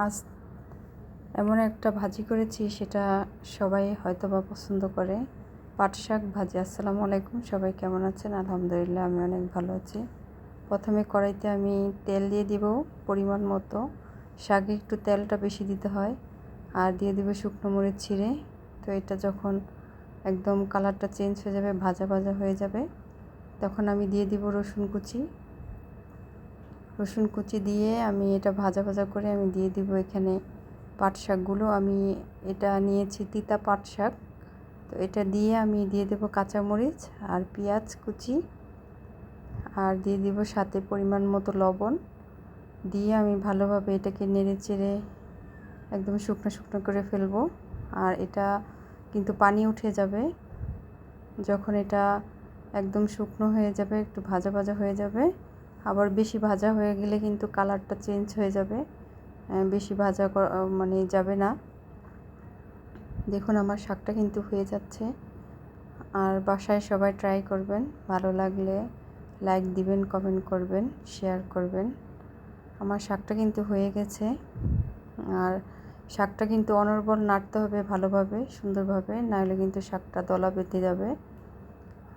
আজ এমন একটা ভাজি করেছি, সেটা সবাই হয়তো বা পছন্দ করে। পাট শাক ভাজি, আসসালামু আলাইকুম, সবাই কেমন আছেন? আলহামদুলিল্লাহ, আমি অনেক ভালো আছি। প্রথমে কড়াইতে আমি তেল দিয়ে দিব পরিমাণ মতো। শাকে একটু তেলটা বেশি দিতে হয়, আর দিয়ে দিব শুকনো মরিচ ছিঁড়ে। তো এটা যখন একদম কালারটা চেঞ্জ হয়ে যাবে, ভাজা ভাজা হয়ে যাবে, তখন আমি দিয়ে দিব রসুন কুচি। রসুন কুচি দিয়ে আমি এটা ভাজা ভাজা করে আমি দিয়ে দিব এখানে পাট শাকগুলো। আমি এটা নিয়েছি তিতা পাট শাক। তো এটা দিয়ে আমি দিয়ে দেবো কাঁচামরিচ আর পেঁয়াজ কুচি আর দিয়ে দিব সাথে পরিমাণ মতো লবণ। দিয়ে আমি ভালোভাবে এটাকে নেড়ে চেড়ে একদম শুকনো শুকনো করে ফেলব। আর এটা কিন্তু পানি উঠে যাবে। যখন এটা একদম শুকনো হয়ে যাবে, একটু ভাজা ভাজা হয়ে যাবে আবার বেশি ভাজা হয়ে গেলে কিন্তু কালারটা চেঞ্জ হয়ে যাবে। বেশি ভাজা মানে যাবে না। দেখুন আমার শাকটা কিন্তু হয়ে যাচ্ছে। আর বাসায় সবাই ট্রাই করবেন, ভালো লাগলে লাইক দিবেন কমেন্ট করবেন শেয়ার করবেন। আমার শাকটা কিন্তু হয়ে গেছে। আর শাকটা কিন্তু অনর্বল নাড়তে হবে ভালোভাবে, সুন্দরভাবে, নাহলে কিন্তু শাকটা দলা বেঁধে যাবে।